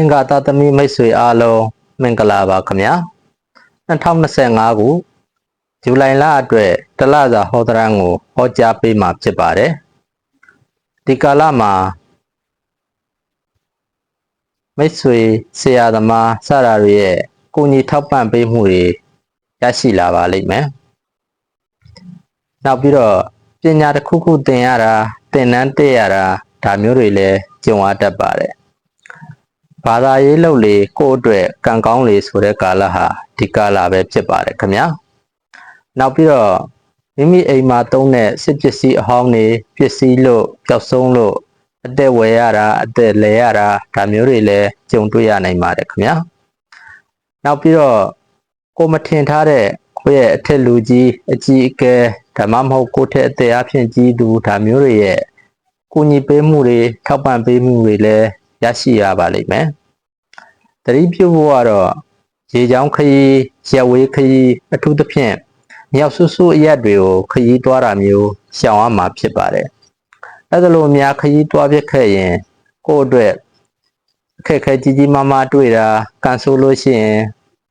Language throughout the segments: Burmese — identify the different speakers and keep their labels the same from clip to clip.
Speaker 1: အင်္ဂါသားသမီးမိတ်ဆွေအားလုံးမင်္ဂလာပါခင်ဗျာ2025ခုဇူလိုင်လအတွက်တလစာဟောဒရန်ကိုဟောကြားပေးမှာဖြစ်ပါတယ်ဒီကာလမှာမိတ်ဆွေဆရာသမားစတာတွေရဲ့ကိုညီထောက်ပံ့ပေးမှုတွေရရှိလာပါလိမ့်မယ်နောက်ပြီးတော့ပညာတစ်ခုခုသင်ရတာသင်တန်းတက်ရတာဒါမျိုးတွေလည်းကြုံရတတ်ပါတယ် ဘာသာရေးလုပ်လေကိုယ့်အတွက်ကံကောင်းလေဆိုတဲ့ကာလဟာဒီကာလပဲဖြစ်ပါတယ်ခင်ဗျာနောက်ပြီးတော့မိမိအိမ်မှာသုံးတဲ့စစ်ပစ္စည်းအဟောင်းတွေပစ္စည်းလို့ပျောက်ဆုံးလို့အသက်ဝယ်ရတာအသက်လဲရတာဒါမျိုးတွေလည်းကြုံတွေ့ရနိုင်ပါတယ်ခင်ဗျာနောက်ပြီးတော့ကိုမထင်ထားတဲ့ကိုယ့်ရဲ့အထက်လူကြီးအကြီးအကဲဓမ္မမဟုတ်ကိုယ့်ထက်အသက်အဖြစ်ကြီးသူဒါမျိုးတွေရဲ့ကူညီပေးမှုတွေထောက်ပံ့ပေးမှုတွေလည်း ရရှိရပါလိမ့်မယ်။တတိပြုဖို့ကတော့ရေချောင်းခရီးရက်ဝေးခရီးအထူးသဖြင့်မြောက်ဆူဆူအရက်တွေကိုခရီးသွားတာမျိုးရှောင်ရမှာဖြစ်ပါတယ်။အဲဒါလိုများခရီးသွားဖြစ်ခဲ့ရင်ကိုယ့်အတွက်အခက်အခဲကြီးကြီးမားမားတွေ့တာကန်ဆိုလို့ရှိရင်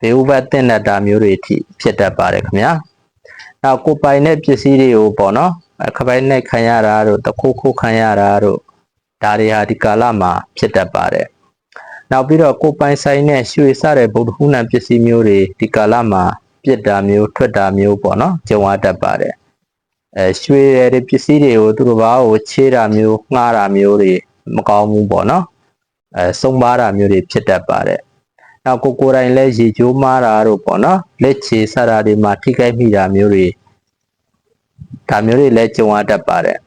Speaker 1: ဘေးဥပတ်တင်တတ်တာမျိုးတွေအထိဖြစ်တတ်ပါတယ်ခင်ဗျာ။နောက်ကိုယ်ပိုင်တဲ့ပစ္စည်းတွေကိုပေါ့နော်အခပိုင်နဲ့ခံရတာတို့တခုခုခံရတာတို့ ဒါတွေဟာဒီကာလမှာဖြစ်တတ်ပါတယ်။နောက်ပြီးတော့ကိုယ်ပိုင်ဆိုင်နဲ့ရွှေစတဲ့ဗုဒ္ဓဟူးနံပစ္စည်းမျိုးတွေဒီကာလမှာပြစ်တာမျိုးထွက်တာမျိုးပေါ့နော်ကြုံရတတ်ပါတယ်။အဲရွှေရတဲ့ပစ္စည်းတွေကိုသူတို့ဘာကိုချေးတာမျိုးငှားတာမျိုးတွေမကောင်းဘူးပေါ့နော်။အဲစုံပါတာမျိုးတွေဖြစ်တတ်ပါတယ်။နောက်ကိုကိုယ်တိုင်လည်းရေချိုးမားတာတို့ပေါ့နော်လက်ချေစတာတွေမှာထိခိုက်မိတာမျိုးတွေဒါမျိုးတွေလည်းကြုံရတတ်ပါတယ်။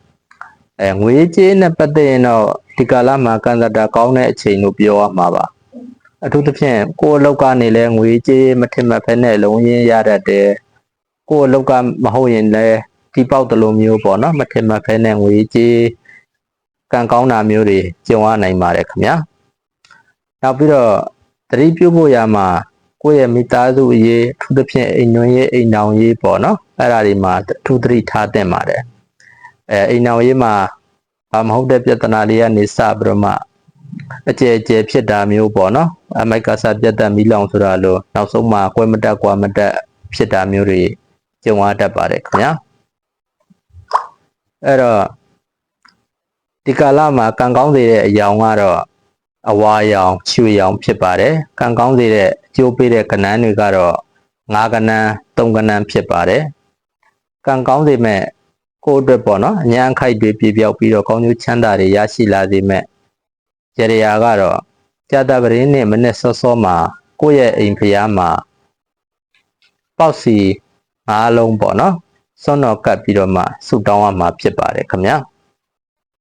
Speaker 1: အဲငွေကြေးနဲ့ပတ်သက်ရင်တော့ဒီကာလမှာကန်စတာကောင်းတဲ့အချိန်လို့ပြောရမှာပါ။အထူးသဖြင့်ကိုယ်အလုပ်ကနေလည်းငွေကြေးမထင်မှတ်ဖက်နဲ့လုံးရင်းရတတ်တယ်။ကိုယ်အလုပ်ကမဟုတ်ရင်လည်းဒီပေါက်တလိုမျိုးပေါ့နော်မထင်မှတ်ဖက်နဲ့ငွေကြေးကံကောင်းတာမျိုးတွေကြုံရနိုင်ပါတယ်ခင်ဗျာ။နောက်ပြီးတော့တတိပြုဖို့ရမှာကိုယ့်ရဲ့မိသားစုအရေးအထူးသဖြင့်အိမ်ညွန်းရေးအိမ်နောင်ရေးပေါ့နော်အဲ့ဒါတွေမှာအထူးသတိထားသင့်ပါတယ် အဲအိမ်နောင်ရေးမှာဘာမဟုတ်တဲ့ပြဿနာလေးကနေစပြီးတော့မှအကျယ်ကျယ်ဖြစ်တာမျိုးပေါ့နော်အမိုက်ကစားပြတ်တက်မီလောင်ဆိုတာလို့နောက်ဆုံးမှာကွဲမတက်ကွာမတက်ဖြစ်တာမျိုးတွေကြုံရတတ်ပါတယ်ခင်ဗျာအဲ့တော့ဒီကာလမှာကံကောင်းစေတဲ့အယောင်ကတော့အဝါရောင်ချွေရောင်ဖြစ်ပါတယ်ကံကောင်းစေတဲ့အကျိုးပေးတဲ့ကဏ္ဍတွေကတော့ငါးကဏ္ဍသုံးကဏ္ဍဖြစ်ပါတယ်ကံကောင်းစေမဲ့ ကိုယ့်အတွက်ပေါ့နော်အញ្ញံခိုက်တွေပြပြောက်ပြီးတော့ကောင်းကျိုးချမ်းသာတွေရရှိလာစေမဲ့ကြရရာကတော့ကြာတပရင်းနဲ့မနဲ့စောစောမှာကိုယ့်ရဲ့အိမ်ဖျားမှာပေါက်စီငါးလုံးပေါ့နော်စွန့်တော်ကပ်ပြီးတော့မှဆူတောင်းရမှာဖြစ်ပါတယ်ခင်ဗျာ